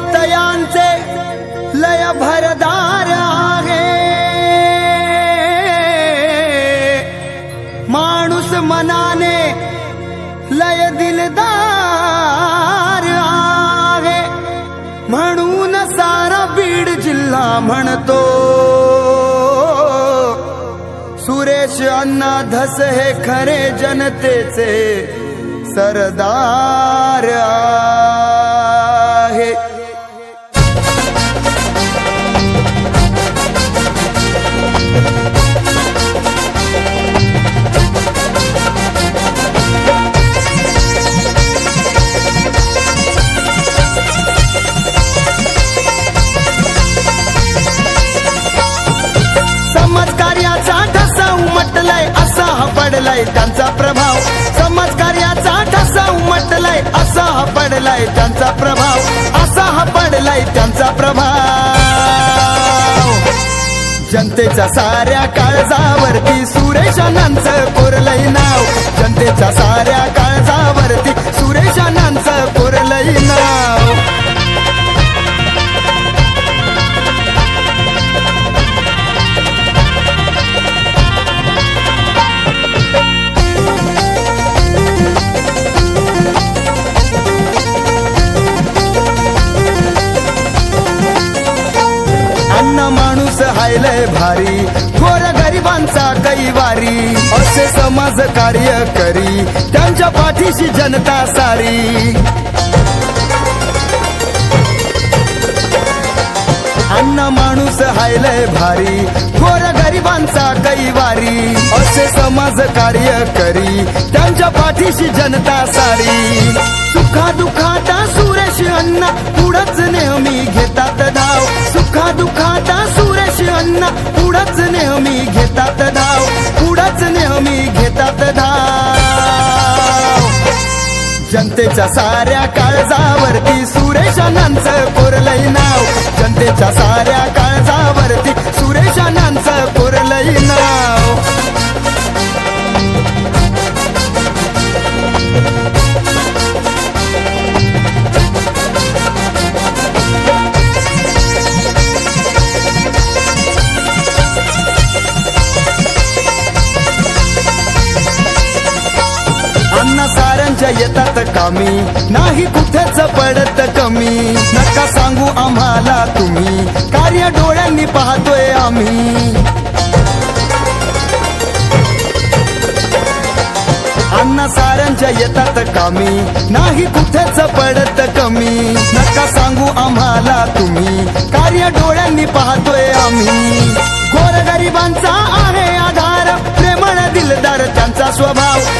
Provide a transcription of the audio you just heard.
तयांचे लय भरदार आहे. माणूस मनाने लय दिलदार आहे. म्हणून सारा बीड जिल्हा म्हणतो सुरेश अण्णा धस हे खरे जनतेचे सरदार पडलाय त्यांचा प्रभाव. समाज कार्याचा ठसा उमटलाय असा हा पडलाय त्यांचा प्रभाव. असा हा पडलाय त्यांचा प्रभाव. जनतेच्या साऱ्या काळजावरती सुरेशानांचं कोरलय नाव. जनतेच्या साऱ्या काळजावरती माणूस हायलय भारी. थोर गरिबांचा कैवारी. असे समाज कार्य करी. त्यांच्या पाठीशी जनता सारी. अन्न माणूस हायलय भारी. थोर गरिबांचा कैवारी. असे समाज कार्य करी. त्यांच्या पाठीशी जनता सारी. सुखा दुखाता सुरेश अण्णा. दुखाता सुरेश अण्णा. पुढच नेहमी घेतात धाव. पुढच नेहमी घेतात धाव. जनतेच्या साऱ्या काळजावरती सुरेश सुरेशानांचं कोरलय नाव. जनतेच्या साऱ्या काळजावरती तुझ्या येतात कामी. नाही कुठेच पडत कमी. नका सांगू आम्हाला तुम्ही. कार्य डोळ्यांनी पाहतोय आम्ही. अण्णा साऱ्यांच्या येतात कामी. नाही कुठेच पडत कमी. नका सांगू आम्हाला तुम्ही. कार्य डोळ्यांनी पाहतोय आम्ही. गोरगरिबांचा आहे आधार गोरगरिबांचा आहे आधार. प्रेमळ दिलदार त्यांचा स्वभाव.